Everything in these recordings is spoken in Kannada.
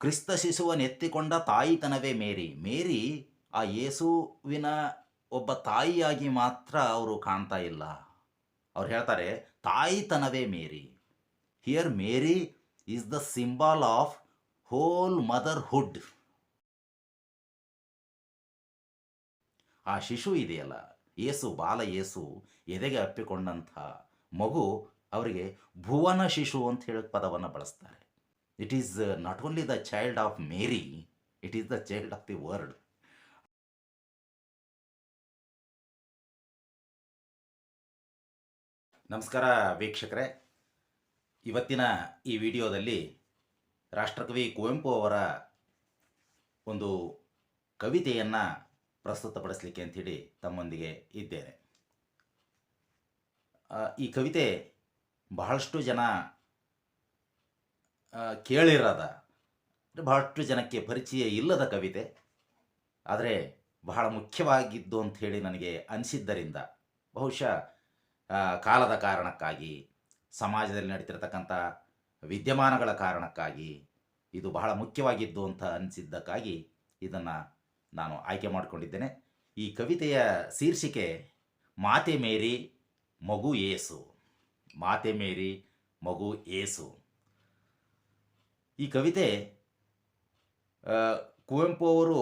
ಕ್ರಿಸ್ತ ಶಿಶುವನ್ನೆತ್ತಿಕೊಂಡ ತಾಯಿತನವೇ ಮೇರಿ. ಮೇರಿ ಆ ಯೇಸುವಿನ ಒಬ್ಬ ತಾಯಿಯಾಗಿ ಮಾತ್ರ ಅವರು ಕಾಣ್ತಾ ಇಲ್ಲ. ಅವ್ರು ಹೇಳ್ತಾರೆ, ತಾಯಿತನವೇ Mary. Here Mary is the symbol of whole motherhood ಆ ಶಿಶು ಇದೆಯಲ್ಲ ಏಸು ಬಾಲ ಏಸು ಎದೆಗೆ ಅಪ್ಪಿಕೊಂಡಂಥ ಮಗು ಅವರಿಗೆ ಭುವನ ಶಿಶು ಅಂತ ಹೇಳಿ ಪದವನ್ನು ಬಳಸ್ತಾರೆ. It is not only the child of Mary it is the child of the world ನಮಸ್ಕಾರ ವೀಕ್ಷಕರೇ. ಇವತ್ತಿನ ಈ ವಿಡಿಯೋದಲ್ಲಿ ರಾಷ್ಟ್ರಕವಿ ಕುವೆಂಪು ಅವರ ಒಂದು ಕವಿತೆಯನ್ನು ಪ್ರಸ್ತುತಪಡಿಸಲಿಕ್ಕೆ ಅಂಥೇಳಿ ತಮ್ಮೊಂದಿಗೆ ಇದ್ದೇನೆ. ಈ ಕವಿತೆ ಬಹಳಷ್ಟು ಜನ ಕೇಳಿರದ. ಬಹಳಷ್ಟು ಜನಕ್ಕೆ ಪರಿಚಯ ಇಲ್ಲದ ಕವಿತೆ. ಆದರೆ ಬಹಳ ಮುಖ್ಯವಾಗಿದ್ದು ಹೇಳಿ ನನಗೆ ಅನಿಸಿದ್ದರಿಂದ, ಬಹುಶಃ ಕಾಲದ ಕಾರಣಕ್ಕಾಗಿ, ಸಮಾಜದಲ್ಲಿ ನಡೀತಿರ್ತಕ್ಕಂಥ ವಿದ್ಯಮಾನಗಳ ಕಾರಣಕ್ಕಾಗಿ ಇದು ಬಹಳ ಮುಖ್ಯವಾಗಿದ್ದು ಅಂತ ಅನಿಸಿದ್ದಕ್ಕಾಗಿ ಇದನ್ನು ನಾನು ಆಯ್ಕೆ ಮಾಡಿಕೊಂಡಿದ್ದೇನೆ. ಈ ಕವಿತೆಯ ಶೀರ್ಷಿಕೆ, ಮಾತೆ ಮೇರಿ ಮಗು ಏಸು ಮಾತೆ ಮೇರಿ ಮಗು ಏಸು. ಈ ಕವಿತೆ ಆ, ಕುವೆಂಪು ಅವರು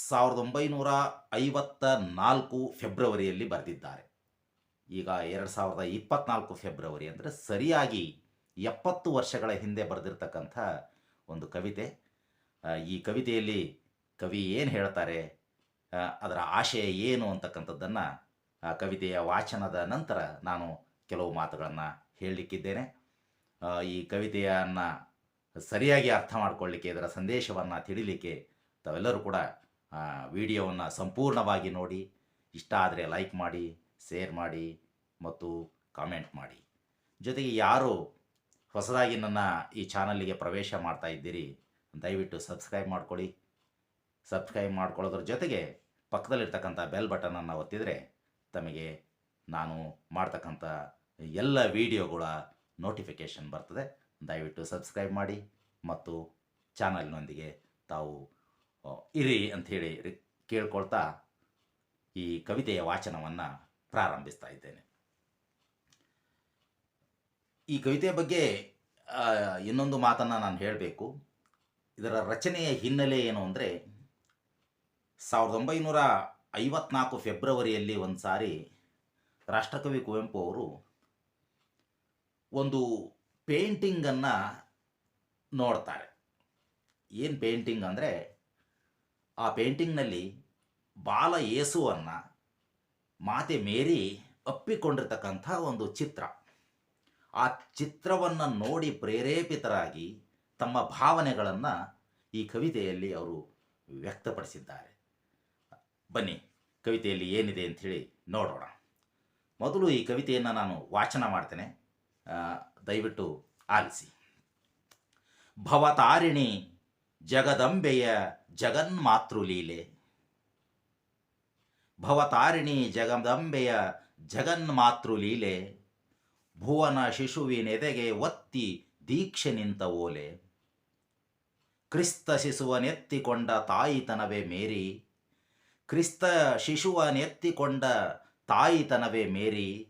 ಸಾವಿರದ ಒಂಬೈನೂರ ಐವತ್ತ ನಾಲ್ಕು ಫೆಬ್ರವರಿಯಲ್ಲಿ ಬರೆದಿದ್ದಾರೆ. ಈಗ ಎರಡು ಸಾವಿರದ ಇಪ್ಪತ್ನಾಲ್ಕು ಫೆಬ್ರವರಿ ಅಂದರೆ ಸರಿಯಾಗಿ ಎಪ್ಪತ್ತು ವರ್ಷಗಳ ಹಿಂದೆ ಬರೆದಿರ್ತಕ್ಕಂಥ ಒಂದು ಕವಿತೆ. ಈ ಕವಿತೆಯಲ್ಲಿ ಕವಿ ಏನು ಹೇಳ್ತಾರೆ? ಅದರ ಆಶಯ ಏನು ಅಂತಕ್ಕಂಥದ್ದನ್ನು ಕವಿತೆಯ ವಾಚನದ ನಂತರ ನಾನು ಕೆಲವು ಮಾತುಗಳನ್ನು ಹೇಳಲಿಕ್ಕಿದ್ದೇನೆ. ಈ ಕವಿತೆಯನ್ನು ಸರಿಯಾಗಿ ಅರ್ಥ ಮಾಡಿಕೊಳ್ಳಿಕ್ಕೆ, ಇದರ ಸಂದೇಶವನ್ನು ತಿಳಿಲಿಕ್ಕೆ ತಾವೆಲ್ಲರೂ ಕೂಡ ವಿಡಿಯೋವನ್ನು ಸಂಪೂರ್ಣವಾಗಿ ನೋಡಿ, ಇಷ್ಟ ಆದರೆ ಲೈಕ್ ಮಾಡಿ, ಶೇರ್ ಮಾಡಿ, ಮತ್ತು ಕಾಮೆಂಟ್ ಮಾಡಿ. ಜೊತೆಗೆ ಯಾರು ಹೊಸದಾಗಿ ನನ್ನ ಈ ಚಾನಲ್ಗೆ ಪ್ರವೇಶ ಮಾಡ್ತಾ ಇದ್ದೀರಿ, ದಯವಿಟ್ಟು ಸಬ್ಸ್ಕ್ರೈಬ್ ಮಾಡ್ಕೊಳ್ಳಿ. ಸಬ್ಸ್ಕ್ರೈಬ್ ಮಾಡ್ಕೊಳ್ಳೋದ್ರ ಜೊತೆಗೆ ಪಕ್ಕದಲ್ಲಿರ್ತಕ್ಕಂಥ ಬೆಲ್ ಬಟನನ್ನು ಒತ್ತಿದರೆ ತಮಗೆ ನಾನು ಮಾಡ್ತಕ್ಕಂಥ ಎಲ್ಲ ವಿಡಿಯೋಗಳ ನೋಟಿಫಿಕೇಷನ್ ಬರ್ತದೆ. ದಯವಿಟ್ಟು ಸಬ್ಸ್ಕ್ರೈಬ್ ಮಾಡಿ ಮತ್ತು ಚಾನಲ್ನೊಂದಿಗೆ ತಾವು ಇರಿ ಅಂಥೇಳಿ ಕೇಳ್ಕೊಳ್ತಾ ಈ ಕವಿತೆಯ ವಾಚನವನ್ನು ಪ್ರಾರಂಭಿಸ್ತಾ ಇದ್ದೇನೆ. ಈ ಕವಿತೆಯ ಬಗ್ಗೆ ಇನ್ನೊಂದು ಮಾತನ್ನು ನಾನು ಹೇಳಬೇಕು. ಇದರ ರಚನೆಯ ಹಿನ್ನೆಲೆ ಏನು ಅಂದರೆ, ಸಾವಿರದ ಒಂಬೈನೂರ ಐವತ್ನಾಲ್ಕು ಫೆಬ್ರವರಿಯಲ್ಲಿ ಒಂದು ಸಾರಿ ರಾಷ್ಟ್ರಕವಿ ಕುವೆಂಪು ಅವರು ಒಂದು ಪೇಂಟಿಂಗನ್ನು ನೋಡ್ತಾರೆ. ಏನು ಪೇಂಟಿಂಗ್ ಅಂದರೆ ಆ ಪೇಂಟಿಂಗ್ನಲ್ಲಿ ಬಾಲ ಯೇಸುವನ್ನು ಮಾತೆ ಮೇರಿ ಅಪ್ಪಿಕೊಂಡಿರ್ತಕ್ಕಂಥ ಒಂದು ಚಿತ್ರ. ಆ ಚಿತ್ರವನ್ನು ನೋಡಿ ಪ್ರೇರೇಪಿತರಾಗಿ ತಮ್ಮ ಭಾವನೆಗಳನ್ನು ಈ ಕವಿತೆಯಲ್ಲಿ ಅವರು ವ್ಯಕ್ತಪಡಿಸಿದ್ದಾರೆ. ಬನ್ನಿ, ಕವಿತೆಯಲ್ಲಿ ಏನಿದೆ ಅಂಥೇಳಿ ನೋಡೋಣ. ಮೊದಲು ಈ ಕವಿತೆಯನ್ನು ನಾನು ವಾಚನ ಮಾಡ್ತೇನೆ. ದಯವಿಟ್ಟು ಆಲಿಸಿ. ಭವತಾರಿಣಿ ಜಗದಂಬೆಯ ಜಗನ್ಮಾತೃಲೀಲೆ. ಭವತಾರಿಣಿ ಜಗದಂಬೆಯ ಜಗನ್ಮಾತೃಲೀಲೆ. ಭುವನ ಶಿಶುವಿನೆದೆಗೆ ಒತ್ತಿ ದೀಕ್ಷೆ ನಿಂತ ಓಲೆ. ಕ್ರಿಸ್ತ ಶಿಶುವನೆತ್ತಿಕೊಂಡ ತಾಯಿತನವೇ ಮೇರಿ. ಕ್ರಿಸ್ತ ಶಿಶುವನೆತ್ತಿಕೊಂಡ ತಾಯಿತನವೇ ಮೇರಿ.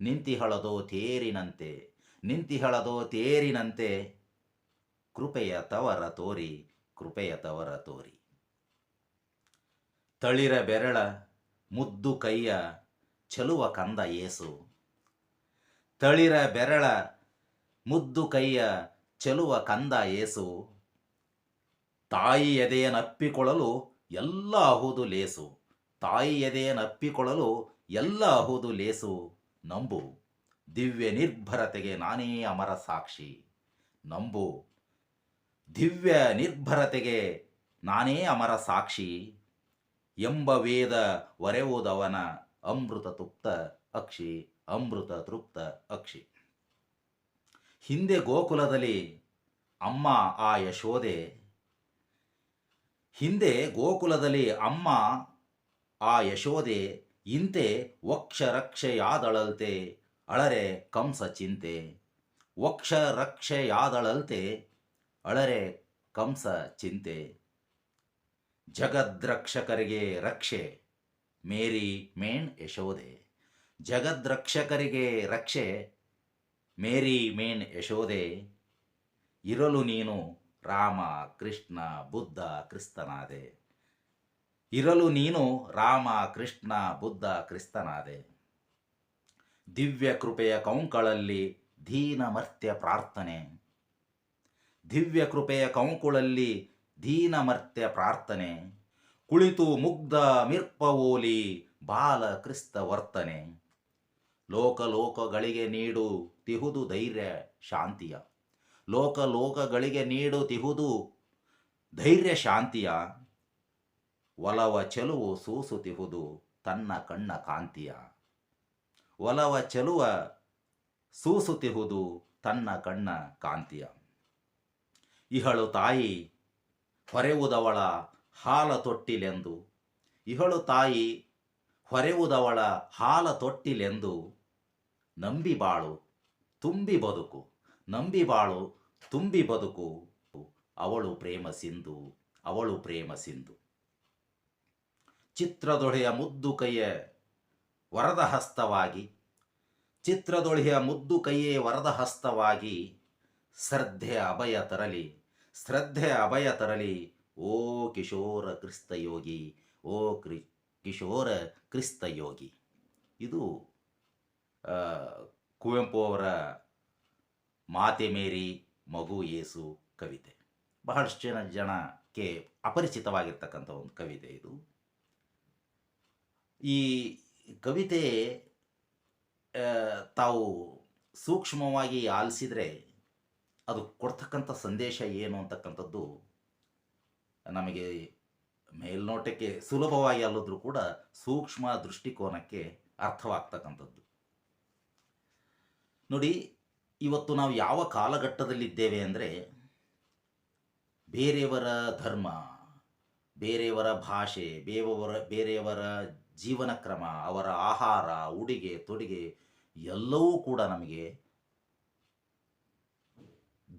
ನಿಂತಿಹಳದೋ ತೇರಿನಂತೆ ನಿಂತಿಹಳದೋ ತೇರಿನಂತೆ, ಕೃಪೆಯ ತವರ ತೋರಿ, ಕೃಪೆಯ ತವರ ತೋರಿ. ತಳಿರ ಬೆರಳ, ಮುದ್ದು ಕೈಯ, ಚಲುವ ಕಂದ ಏಸು. ತಳಿರ ಬೆರಳ, ಮುದ್ದು ಕೈಯ, ಚೆಲುವ ಕಂದ ಏಸು. ತಾಯಿ ಎದೆಯನ್ನಪ್ಪಿಕೊಳ್ಳಲು ಎಲ್ಲ ಅಹುದು ಲೇಸು. ತಾಯಿ ಎದೆಯನ್ನಪ್ಪಿಕೊಳ್ಳಲು ಎಲ್ಲ ಅಹುದು ಲೇಸು. ನಂಬು, ದಿವ್ಯ ನಿರ್ಭರತೆಗೆ ನಾನೇ ಅಮರ ಸಾಕ್ಷಿ. ನಂಬು, ದಿವ್ಯ ನಿರ್ಭರತೆಗೆ ನಾನೇ ಅಮರ ಸಾಕ್ಷಿ. ಎಂಬ ವೇದ ಒರೆವುದವನ ಅಮೃತ ತುಪ್ತ ಅಕ್ಷಿ, ಅಮೃತ ತೃಪ್ತ ಅಕ್ಷಿ. ಹಿಂದೆ ಗೋಕುಲದಲ್ಲಿ ಅಮ್ಮ ಆ ಯಶೋದೆ ಹಿಂದೆ ಗೋಕುಲದಲ್ಲಿ ಅಮ್ಮ ಆ ಯಶೋದೆ ಇಂತೆ ವಕ್ಷ ರಕ್ಷೆಯಾದಳಲ್ತೆ ಅಳರೆ ಕಂಸ ಚಿಂತೆ. ವಕ್ಷ ರಕ್ಷೆಯಾದಳಲ್ತೆ ಅಳರೆ ಕಂಸ ಚಿಂತೆ. ಜಗದ್ರಕ್ಷಕರಿಗೆ ರಕ್ಷೆ, ಮೇರಿ ಮೇಣ್ ಯಶೋದೆ ಜಗದ್ರಕ್ಷಕರಿಗೆ ರಕ್ಷೆ, ಮೇರಿ ಮೇಣ್ ಯಶೋದೆ ಇರಲು ನೀನು ರಾಮ, ಕೃಷ್ಣ, ಬುದ್ಧ, ಕ್ರಿಸ್ತನಾದೆ. ಇರಲು ನೀನು ರಾಮ, ಕೃಷ್ಣ, ಬುದ್ಧ, ಕ್ರಿಸ್ತನಾದೆ. ದಿವ್ಯ ಕೃಪೆಯ ಕೌಂಕಳಲ್ಲಿ ದೀನಮರ್ತ್ಯ ಪ್ರಾರ್ಥನೆ. ದಿವ್ಯ ಕೃಪೆಯ ಕೌಂಕುಳಲ್ಲಿ ದೀನಮರ್ತ್ಯ ಪ್ರಾರ್ಥನೆ. ಕುಳಿತು ಮುಗ್ಧ ಮಿರ್ಪವೋಲಿ ಬಾಲ ಕ್ರಿಸ್ತ ವರ್ತನೆ. ಲೋಕ ಲೋಕಗಳಿಗೆ ನೀಡು ತಿಹುದು ಧೈರ್ಯ ಶಾಂತಿಯ. ಲೋಕ ಲೋಕಗಳಿಗೆ ನೀಡು ತಿಹುದು ಧೈರ್ಯ ಶಾಂತಿಯ. ಒಲವ ಚೆಲುವು ಸೂಸುತಿಹುದು ತನ್ನ ಕಣ್ಣ ಕಾಂತಿಯ. ಒಲವ ಚೆಲುವ ಸೂಸುತಿಹುದು ತನ್ನ ಕಣ್ಣ ಕಾಂತಿಯ. ಇಹಳು ತಾಯಿ ಹೊರೆವುದವಳ ಹಾಲ ತೊಟ್ಟಿಲೆಂದು. ಇಹಳು ತಾಯಿ ಹೊರೆವುದವಳ ಹಾಲ ತೊಟ್ಟಿಲೆಂದು. ನಂಬಿ ಬಾಳು, ತುಂಬಿ ಬದುಕು, ನಂಬಿ ಬಾಳು, ತುಂಬಿ ಬದುಕು. ಅವಳು ಪ್ರೇಮ ಸಿಂಧು, ಅವಳು ಪ್ರೇಮ ಸಿಂಧು. ಚಿತ್ರದೊಳೆಯ ಮುದ್ದು ಕೈಯ ವರದ ಹಸ್ತವಾಗಿ ಚಿತ್ರದೊಳೆಯ ಮುದ್ದು ಕೈಯೇ ವರದ ಹಸ್ತವಾಗಿ ಶ್ರದ್ಧೆ ಅಭಯ ತರಲಿ, ಶ್ರದ್ಧೆ ಅಭಯ ತರಲಿ. ಓ ಕಿಶೋರ ಕ್ರಿಸ್ತ ಯೋಗಿ, ಓ ಕ್ರಿ, ಕಿಶೋರ ಕ್ರಿಸ್ತ ಯೋಗಿ. ಇದು ಕುವೆಂಪು ಅವರ ಮಾತೆ ಮೇರಿ ಮಗು ಏಸು ಕವಿತೆ. ಬಹಳಷ್ಟು ಜನ, ಜನಕ್ಕೆ ಅಪರಿಚಿತವಾಗಿರ್ತಕ್ಕಂಥ ಒಂದು ಕವಿತೆ ಇದು. ಈ ಕವಿತೆ ತಾವು ಸೂಕ್ಷ್ಮವಾಗಿ ಆಲಿಸಿದರೆ ಅದು ಕೊಡ್ತಕ್ಕಂಥ ಸಂದೇಶ ಏನು ಅಂತಕ್ಕಂಥದ್ದು ನಮಗೆ ಮೇಲ್ನೋಟಕ್ಕೆ ಸುಲಭವಾಗಿ ಅಲ್ಲದ್ರೂ ಕೂಡ ಸೂಕ್ಷ್ಮ ದೃಷ್ಟಿಕೋನಕ್ಕೆ ಅರ್ಥವಾಗ್ತಕ್ಕಂಥದ್ದು. ನೋಡಿ, ಇವತ್ತು ನಾವು ಯಾವ ಕಾಲಘಟ್ಟದಲ್ಲಿದ್ದೇವೆ ಅಂದರೆ ಬೇರೆಯವರ ಧರ್ಮ, ಬೇರೆಯವರ ಭಾಷೆ, ಬೇರೆಯವರ ಬೇರೆಯವರ ಜೀವನ ಕ್ರಮ ಅವರ ಆಹಾರ, ಉಡುಗೆ, ತೊಡುಗೆ ಎಲ್ಲವೂ ಕೂಡ ನಮಗೆ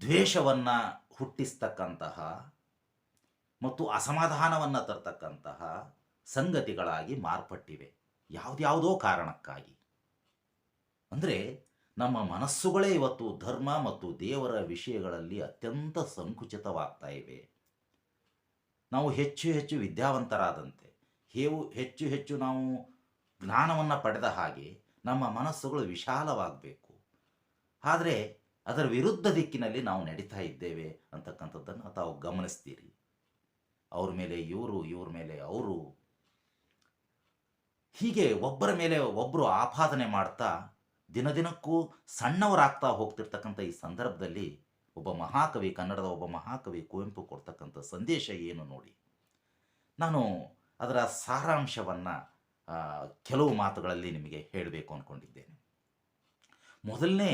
ದ್ವೇಷವನ್ನು ಹುಟ್ಟಿಸ್ತಕ್ಕಂತಹ ಮತ್ತು ಅಸಮಾಧಾನವನ್ನು ತರ್ತಕ್ಕಂತಹ ಸಂಗತಿಗಳಾಗಿ ಮಾರ್ಪಟ್ಟಿವೆ. ಯಾವುದ್ಯಾವುದೋ ಕಾರಣಕ್ಕಾಗಿ. ಅಂದರೆ ನಮ್ಮ ಮನಸ್ಸುಗಳೇ ಇವತ್ತು ಧರ್ಮ ಮತ್ತು ದೇವರ ವಿಷಯಗಳಲ್ಲಿ ಅತ್ಯಂತ ಸಂಕುಚಿತವಾಗ್ತಾ ಇವೆ. ನಾವು ಹೆಚ್ಚು ಹೆಚ್ಚು ವಿದ್ಯಾವಂತರಾದಂತೆ ಹೇವು ಹೆಚ್ಚು ಹೆಚ್ಚು ನಾವು ಜ್ಞಾನವನ್ನು ಪಡೆದ ಹಾಗೆ ನಮ್ಮ ಮನಸ್ಸುಗಳು ವಿಶಾಲವಾಗಬೇಕು. ಆದರೆ ಅದರ ವಿರುದ್ಧ ದಿಕ್ಕಿನಲ್ಲಿ ನಾವು ನಡೀತಾ ಇದ್ದೇವೆ ಅಂತಕ್ಕಂಥದ್ದನ್ನು ತಾವು ಗಮನಿಸ್ತೀರಿ. ಅವ್ರ ಮೇಲೆ ಇವರು, ಇವ್ರ ಮೇಲೆ ಅವರು. ಹೀಗೆ ಒಬ್ಬರ ಮೇಲೆ ಒಬ್ಬರು ಆಪಾದನೆ ಮಾಡ್ತಾ ದಿನದಿನಕ್ಕೂ ಸಣ್ಣವರಾಗ್ತಾ ಹೋಗ್ತಿರ್ತಕ್ಕಂಥ ಈ ಸಂದರ್ಭದಲ್ಲಿ ಒಬ್ಬ ಮಹಾಕವಿ, ಕನ್ನಡದ ಒಬ್ಬ ಮಹಾಕವಿ ಕುವೆಂಪು ಕೊಡ್ತಕ್ಕಂಥ ಸಂದೇಶ ಏನು ನೋಡಿ. ನಾನು ಅದರ ಸಾರಾಂಶವನ್ನು ಕೆಲವು ಮಾತುಗಳಲ್ಲಿ ನಿಮಗೆ ಹೇಳಬೇಕು ಅಂದ್ಕೊಂಡಿದ್ದೇನೆ ಮೊದಲನೇ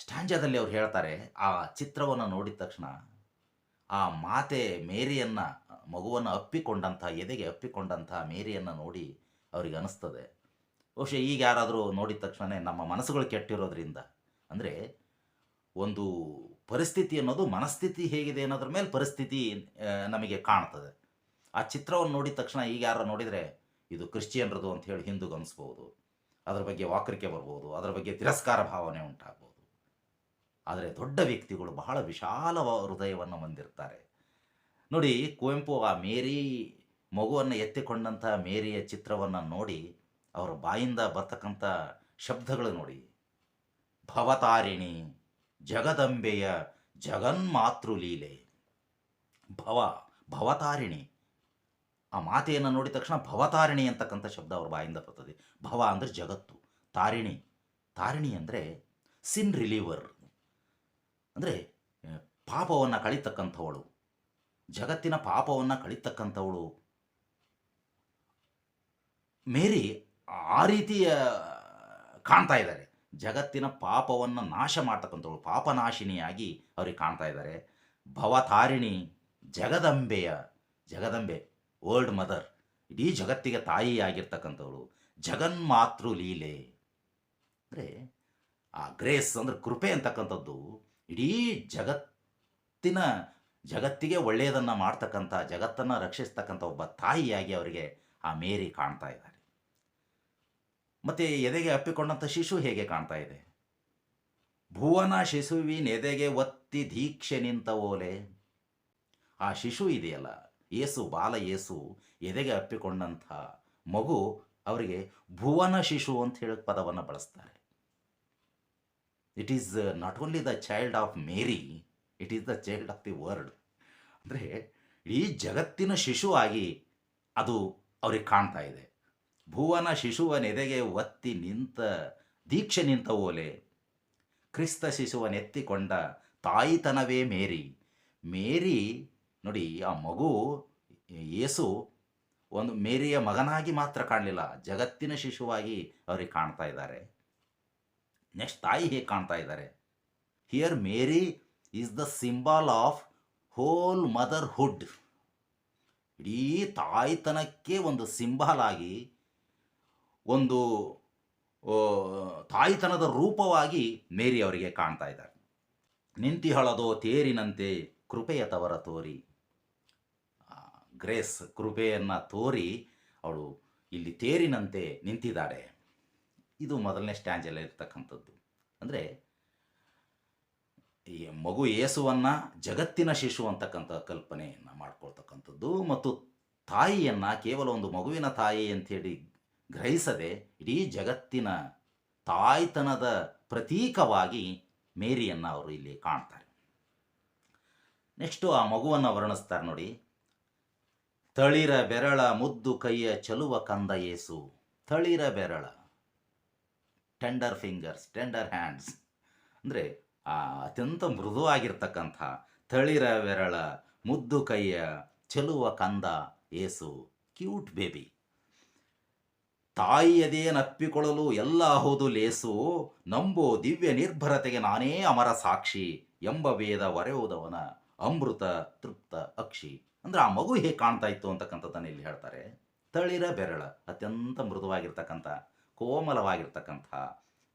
ಸ್ಟ್ಯಾಂಜಾದಲ್ಲಿ ಅವ್ರು ಹೇಳ್ತಾರೆ, ಆ ಚಿತ್ರವನ್ನು ನೋಡಿದ ತಕ್ಷಣ ಆ ಮಾತೆ ಮೇರಿಯನ್ನು, ಮಗುವನ್ನು ಅಪ್ಪಿಕೊಂಡಂಥ, ಎದೆಗೆ ಅಪ್ಪಿಕೊಂಡಂಥ ಮೇರಿಯನ್ನು ನೋಡಿ ಅವ್ರಿಗೆ ಅನಿಸ್ತದೆ. ಬಹುಶಃ ಈಗ ಯಾರಾದರೂ ನೋಡಿದ ತಕ್ಷಣ ನಮ್ಮ ಮನಸ್ಸುಗಳು ಕೆಟ್ಟಿರೋದ್ರಿಂದ, ಅಂದರೆ ಒಂದು ಪರಿಸ್ಥಿತಿ ಅನ್ನೋದು ಮನಸ್ಥಿತಿ ಹೇಗಿದೆ ಅನ್ನೋದ್ರ ಮೇಲೆ ಪರಿಸ್ಥಿತಿ ನಮಗೆ ಕಾಣ್ತದೆ. ಆ ಚಿತ್ರವನ್ನು ನೋಡಿದ ತಕ್ಷಣ ಈಗ ಯಾರು ನೋಡಿದರೆ ಇದು ಕ್ರಿಶ್ಚಿಯನ್ರದು ಅಂತ ಹೇಳಿ ಹಿಂದೂ ಅನಿಸ್ಬೋದು. ಅದರ ಬಗ್ಗೆ ವಾಕರಿಕೆ ಬರ್ಬೋದು. ಅದರ ಬಗ್ಗೆ ತಿರಸ್ಕಾರ ಭಾವನೆ ಉಂಟಾಗ್ಬೋದು. ಆದರೆ ದೊಡ್ಡ ವ್ಯಕ್ತಿಗಳು ಬಹಳ ವಿಶಾಲ ಹೃದಯವನ್ನು ಹೊಂದಿರ್ತಾರೆ. ನೋಡಿ, ಕುವೆಂಪು ಆ ಮೇರಿ ಮಗುವನ್ನು ಎತ್ತಿಕೊಂಡಂಥ ಮೇರಿಯ ಚಿತ್ರವನ್ನು ನೋಡಿ ಅವರ ಬಾಯಿಂದ ಬರ್ತಕ್ಕಂಥ ಶಬ್ದಗಳು ನೋಡಿ. ಭವತಾರಿಣಿ, ಜಗದಂಬೆಯ ಜಗನ್ಮಾತೃಲೀಲೆ. ಭವ, ಭವತಾರಿಣಿ. ಆ ಮಾತೆಯನ್ನು ನೋಡಿದ ತಕ್ಷಣ ಭವತಾರಿಣಿ ಅಂತಕ್ಕಂಥ ಶಬ್ದ ಅವ್ರ ಬಾಯಿಂದ ಬರ್ತದೆ. ಭವ ಅಂದರೆ ಜಗತ್ತು. ತಾರಿಣಿ ತಾರಿಣಿ ಅಂದರೆ ಸಿನ್ ರಿಲೀವರ್ ಅಂದರೆ ಪಾಪವನ್ನು ಕಳಿತಕ್ಕಂಥವಳು. ಜಗತ್ತಿನ ಪಾಪವನ್ನು ಕಳಿತಕ್ಕಂಥವಳು. ಮೇರಿ ಆ ರೀತಿಯ ಕಾಣ್ತಾ ಇದ್ದಾರೆ. ಜಗತ್ತಿನ ಪಾಪವನ್ನು ನಾಶ ಮಾಡ್ತಕ್ಕಂಥವಳು, ಪಾಪನಾಶಿನಿಯಾಗಿ ಅವ್ರಿಗೆ ಕಾಣ್ತಾ ಇದ್ದಾರೆ. ಭವತಾರಿಣಿ, ಜಗದಂಬೆಯ, ಜಗದಂಬೆ. World mother. ಇಡೀ ಜಗತ್ತಿಗೆ ತಾಯಿಯಾಗಿರ್ತಕ್ಕಂಥವಳು ಜಗನ್ಮಾತೃ ಲೀಲೆ. ಅಂದರೆ ಆ ಗ್ರೇಸ್ ಅಂದರೆ ಕೃಪೆ ಅಂತಕ್ಕಂಥದ್ದು ಇಡೀ ಜಗತ್ತಿನ, ಜಗತ್ತಿಗೆ ಒಳ್ಳೆಯದನ್ನು ಮಾಡ್ತಕ್ಕಂಥ, ಜಗತ್ತನ್ನು ರಕ್ಷಿಸ್ತಕ್ಕಂಥ ಒಬ್ಬ ತಾಯಿಯಾಗಿ ಅವರಿಗೆ ಆ ಮೇರಿ ಕಾಣ್ತಾ ಇದ್ದಾರೆ. ಮತ್ತು ಎದೆಗೆ ಅಪ್ಪಿಕೊಂಡಂಥ ಶಿಶು ಹೇಗೆ ಕಾಣ್ತಾ ಇದೆ? ಭುವನ ಶಿಶುವಿನ ಎದೆಗೆ ಒತ್ತಿ ದೀಕ್ಷೆ ನಿಂತ ಓಲೆ. ಆ ಶಿಶು ಇದೆಯಲ್ಲ ಏಸು, ಬಾಲ ಏಸು ಎದೆಗೆ ಅಪ್ಪಿಕೊಂಡಂಥ ಮಗು ಅವರಿಗೆ ಭುವನ ಶಿಶು ಅಂತ ಹೇಳಿ ಪದವನ್ನು ಬಳಸ್ತಾರೆ. It is not only the child of Mary it is the child of the world ಅಂದರೆ ಈ ಜಗತ್ತಿನ ಶಿಶು ಆಗಿ ಅದು ಅವ್ರಿಗೆ ಕಾಣ್ತಾ ಇದೆ. ಭುವನ ಶಿಶುವನೆದೆಗೆ ಒತ್ತಿ ನಿಂತ, ದೀಕ್ಷೆ ನಿಂತ ಓಲೆ ಕ್ರಿಸ್ತ ಶಿಶುವನೆತ್ತಿಕೊಂಡ ತಾಯಿತನವೇ ಮೇರಿ. ಮೇರಿ ನೋಡಿ, ಆ ಮಗು ಏಸು ಒಂದು ಮೇರಿಯ ಮಗನಾಗಿ ಮಾತ್ರ ಕಾಣಲಿಲ್ಲ. ಜಗತ್ತಿನ ಶಿಶುವಾಗಿ ಅವರಿಗೆ ಕಾಣ್ತಾ ಇದ್ದಾರೆ. ನೆಕ್ಸ್ಟ್ ತಾಯಿ ಹೇಗೆ ಕಾಣ್ತಾ ಇದ್ದಾರೆ? Here Mary is the symbol of whole motherhood ಇಡೀ ತಾಯ್ತನಕ್ಕೆ ಒಂದು ಸಿಂಬಲ್ ಆಗಿ, ಒಂದು ತಾಯಿತನದ ರೂಪವಾಗಿ ಮೇರಿ ಅವರಿಗೆ ಕಾಣ್ತಾ ಇದ್ದಾರೆ. ನಿಂತಿಹಳದೋ ತೇರಿನಂತೆ ಕೃಪೆಯ ತವರ ತೋರಿ. ಗ್ರೇಸ್ ಕೃಪೆಯನ್ನು ತೋರಿ ಅವಳು ಇಲ್ಲಿ ತೇರಿನಂತೆ ನಿಂತಿದ್ದಾಳೆ. ಇದು ಮೊದಲನೇ ಸ್ಟ್ಯಾಂಜಲ್ಲಿ ಇರ್ತಕ್ಕಂಥದ್ದು. ಅಂದರೆ ಈ ಮಗು ಯೇಸುವನ್ನು ಜಗತ್ತಿನ ಶಿಶು ಅಂತಕ್ಕಂಥ ಕಲ್ಪನೆಯನ್ನು ಮಾಡ್ಕೊಳ್ತಕ್ಕಂಥದ್ದು ಮತ್ತು ತಾಯಿಯನ್ನು ಕೇವಲ ಒಂದು ಮಗುವಿನ ತಾಯಿ ಅಂಥೇಳಿ ಗ್ರಹಿಸದೆ ಇಡೀ ಜಗತ್ತಿನ ತಾಯ್ತನದ ಪ್ರತೀಕವಾಗಿ ಮೇರಿಯನ್ನು ಅವರು ಇಲ್ಲಿ ಕಾಣ್ತಾರೆ. ನೆಕ್ಸ್ಟು ಆ ಮಗುವನ್ನು ವರ್ಣಿಸ್ತಾರೆ ನೋಡಿ. ತಳಿರ ಬೆರಳ ಮುದ್ದು ಕೈಯ ಚಲುವ ಕಂದ ಏಸು. ತಳಿರ ಬೆರಳ. ಟೆಂಡರ್ ಫಿಂಗರ್ಸ್ ಟೆಂಡರ್ ಹ್ಯಾಂಡ್ಸ್ ಅಂದರೆ ಆ ಅತ್ಯಂತ ಮೃದುವಾಗಿರ್ತಕ್ಕಂಥ ತಳಿರ ಬೆರಳ ಮುದ್ದು ಕೈಯ ಚೆಲುವ ಕಂದ ಏಸು. ಕ್ಯೂಟ್ ಬೇಬಿ ತಾಯಿಯದೇನಪ್ಪಿಕೊಳ್ಳಲು ಎಲ್ಲ ಹೌದು ಲೇಸು. ನಂಬೋ ದಿವ್ಯ ನಿರ್ಭರತೆಗೆ ನಾನೇ ಅಮರ ಸಾಕ್ಷಿ ಎಂಬ ವೇದ ಒರೆಯುವುದವನ ಅಮೃತ ತೃಪ್ತ ಅಕ್ಷಿ. ಅಂದರೆ ಆ ಮಗು ಹೇಗೆ ಕಾಣ್ತಾ ಇತ್ತು ಅಂತಕ್ಕಂಥದ್ದನ್ನು ಇಲ್ಲಿ ಹೇಳ್ತಾರೆ. ತಳಿರ ಬೆರಳ, ಅತ್ಯಂತ ಮೃದುವಾಗಿರ್ತಕ್ಕಂಥ, ಕೋಮಲವಾಗಿರ್ತಕ್ಕಂಥ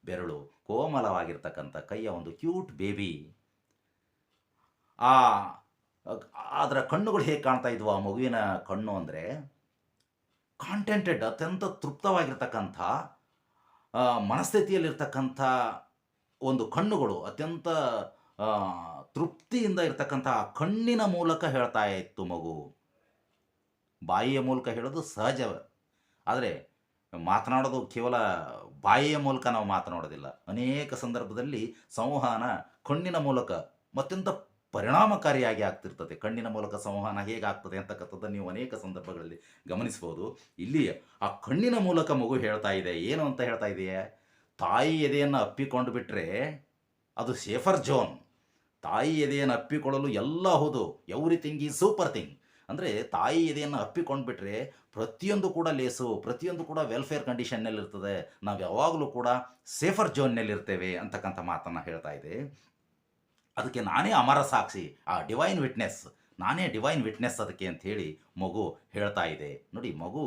ಬೆರಳು, ಕೋಮಲವಾಗಿರ್ತಕ್ಕಂಥ ಕೈಯ ಒಂದು ಕ್ಯೂಟ್ ಬೇಬಿ ಆ, ಅದರ ಕಣ್ಣುಗಳು ಹೇಗೆ ಕಾಣ್ತಾ ಇದ್ವು? ಆ ಮಗುವಿನ ಕಣ್ಣು ಅಂದರೆ ಕಾಂಟೆಂಟೆಡ್ ಅತ್ಯಂತ ತೃಪ್ತವಾಗಿರ್ತಕ್ಕಂಥ ಮನಸ್ಥಿತಿಯಲ್ಲಿರ್ತಕ್ಕಂಥ ಒಂದು ಕಣ್ಣುಗಳು ಅತ್ಯಂತ ತೃಪ್ತಿಯಿಂದ ಇರ್ತಕ್ಕಂಥ ಆ ಕಣ್ಣಿನ ಮೂಲಕ ಹೇಳ್ತಾ ಇತ್ತು ಮಗು. ಬಾಯಿಯ ಮೂಲಕ ಹೇಳೋದು ಸಹಜ ಆದರೆ ಮಾತನಾಡೋದು ಕೇವಲ ಬಾಯಿಯ ಮೂಲಕ ನಾವು ಮಾತನಾಡೋದಿಲ್ಲ. ಅನೇಕ ಸಂದರ್ಭದಲ್ಲಿ ಸಂವಹನ ಕಣ್ಣಿನ ಮೂಲಕ ಮತ್ತೆಂತ ಪರಿಣಾಮಕಾರಿಯಾಗಿ ಆಗ್ತಿರ್ತದೆ. ಕಣ್ಣಿನ ಮೂಲಕ ಸಂವಹನ ಹೇಗಾಗ್ತದೆ ಅಂತಕ್ಕಂಥದ್ದನ್ನು ನೀವು ಅನೇಕ ಸಂದರ್ಭಗಳಲ್ಲಿ ಗಮನಿಸ್ಬೋದು ಇಲ್ಲಿ ಆ ಕಣ್ಣಿನ ಮೂಲಕ ಮಗು ಹೇಳ್ತಾ ಇದೆ. ಏನು ಅಂತ ಹೇಳ್ತಾ ಇದೆಯೇ? ತಾಯಿ ಎದೆಯನ್ನು ಅಪ್ಪಿಕೊಂಡು ಬಿಟ್ಟರೆ ಅದು ಸೇಫರ್ ಝೋನ್ ತಾಯಿ ಎದೆಯನ್ನು ಅಪ್ಪಿಕೊಳ್ಳಲು ಎಲ್ಲ ಹೌದು. ಎವ್ರಿಥಿಂಗ್ ಈಸ್ ಸೂಪರ್ ಥಿಂಗ್ ಅಂದರೆ ತಾಯಿ ಎದೆಯನ್ನು ಅಪ್ಪಿಕೊಂಡು ಬಿಟ್ಟರೆ ಪ್ರತಿಯೊಂದು ಕೂಡ ಲೇಸು, ಪ್ರತಿಯೊಂದು ಕೂಡ ವೆಲ್ಫೇರ್ ಕಂಡೀಷನ್ನಲ್ಲಿರ್ತದೆ ನಾವು ಯಾವಾಗಲೂ ಕೂಡ ಸೇಫರ್ ಝೋನ್ನಲ್ಲಿರ್ತೇವೆ ಅಂತಕ್ಕಂಥ ಮಾತನ್ನು ಹೇಳ್ತಾ ಇದೆ. ಅದಕ್ಕೆ ನಾನೇ ಅಮರ ಸಾಕ್ಷಿ, ಆ ಡಿವೈನ್ ವಿಟ್ನೆಸ್ ನಾನೇ ಡಿವೈನ್ ವಿಟ್ನೆಸ್ ಅದಕ್ಕೆ ಅಂತ ಹೇಳಿ ಮಗು ಹೇಳ್ತಾ ಇದೆ. ನೋಡಿ, ಮಗು